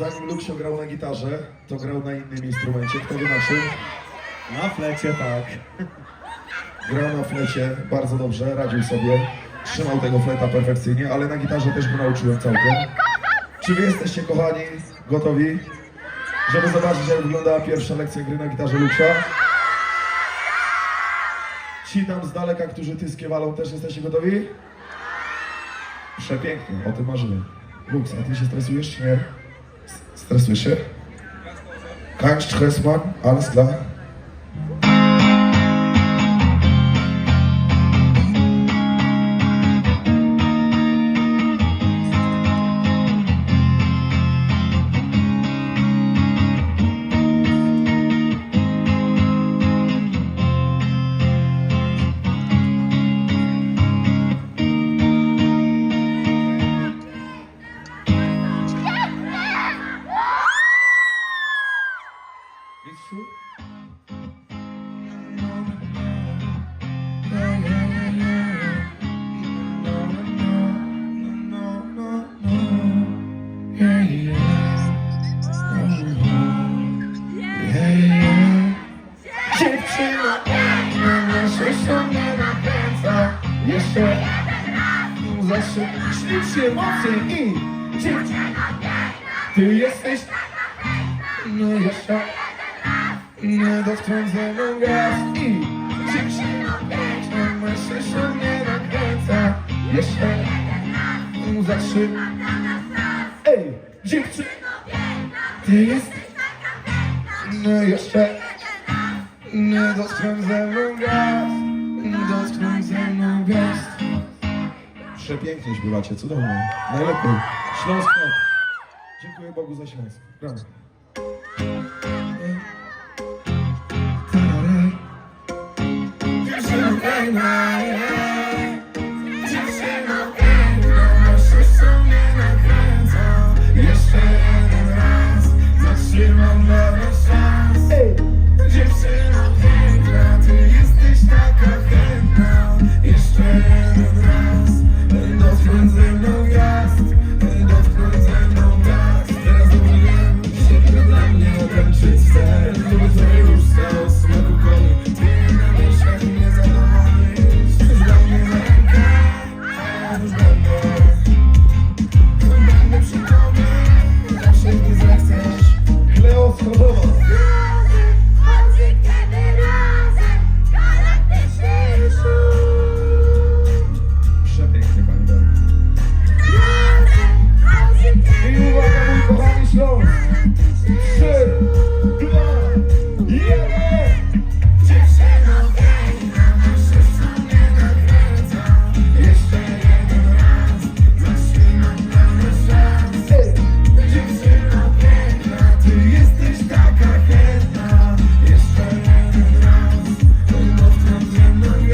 Zanim Luksio grał na gitarze, to grał na innym instrumencie. Kto wie na czym? Na flecie, tak. Grał na flecie bardzo dobrze, radził sobie. Trzymał tego fleta perfekcyjnie, ale na gitarze też go nauczyłem całkiem. Czy wy jesteście, kochani, gotowi, żeby zobaczyć, jak wyglądała pierwsza lekcja gry na gitarze Luksia? Ci tam z daleka, którzy tyskie walą, też jesteście gotowi? Przepięknie, o tym marzyłem. Lux, a ty się stresujesz, czy das ist der Kein Stress, Mann, alles klar. Jeszcze Zawsze ślić się mocniej i ty jesteś No jeszcze Nie dotknąć ze mną gwiazd i piękna, jeszcze mnie nakręca Jeszcze Zatrzymaj Ej, dziewczyno Ty jesteś No jeszcze nie dotknąć ze mną gwiazd, nie. Przepięknie śpiewacie, cudownie. Najlepiej. Śląsk. Dziękuję Bogu za Śląsk. Brawo. Jeszcze jeden raz, zatrzymam dla memory.